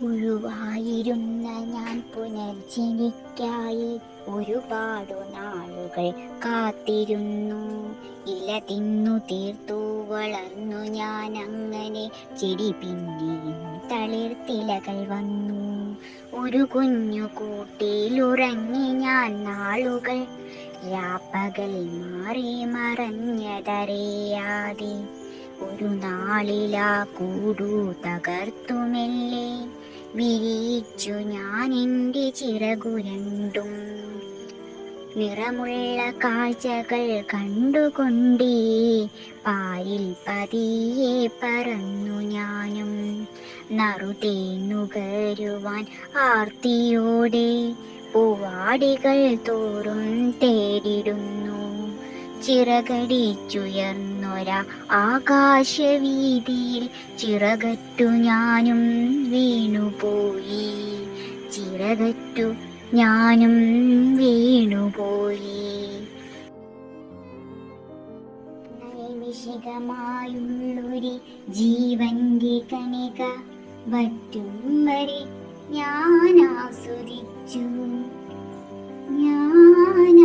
പുഴുവായിരുന്ന ഞാൻ പുനർജനിക്കായി ഒരുപാടു നാളുകൾ കാത്തിരുന്നു. ഇല തിന്നു തീർത്തു വളർന്നു ഞാൻ അങ്ങനെ ചെടി പിന്നെയും തളിർത്തിലകൾ വന്നു. ഒരു കുഞ്ഞു കൂട്ടിലുറങ്ങി ഞാൻ നാളുകൾ. രാപ്പകൽ മാറി മറഞ്ഞതറിയാതെ ഒരു നാളിലാ കൂടു തകർത്തുമെല്ലേ. വിരിച്ചു ഞാൻ എന്റെ ചിറകുരണ്ടും. നിറമുള്ള കാഴ്ചകൾ കണ്ടുകൊണ്ടേ പായിൽ പതിയെ പറന്നു ഞാനും. നറുതേന്നുകരുവാൻ ആർത്തിയോടെ പൂവാടികൾ തോറും തേടിടുന്നു ചിറകടിച്ചുയർന്നൊര ആകാശവീതിയിൽ ചിറകറ്റു ഞാനും വീണുപോയി. ചിറകറ്റു ഞാനും വീണുപോയി. നൈമിഷികമായുള്ളൊരു ജീവന്റെ കണിക പറ്റും വരെ ഞാൻ ആസ്വദിച്ചു ഞാൻ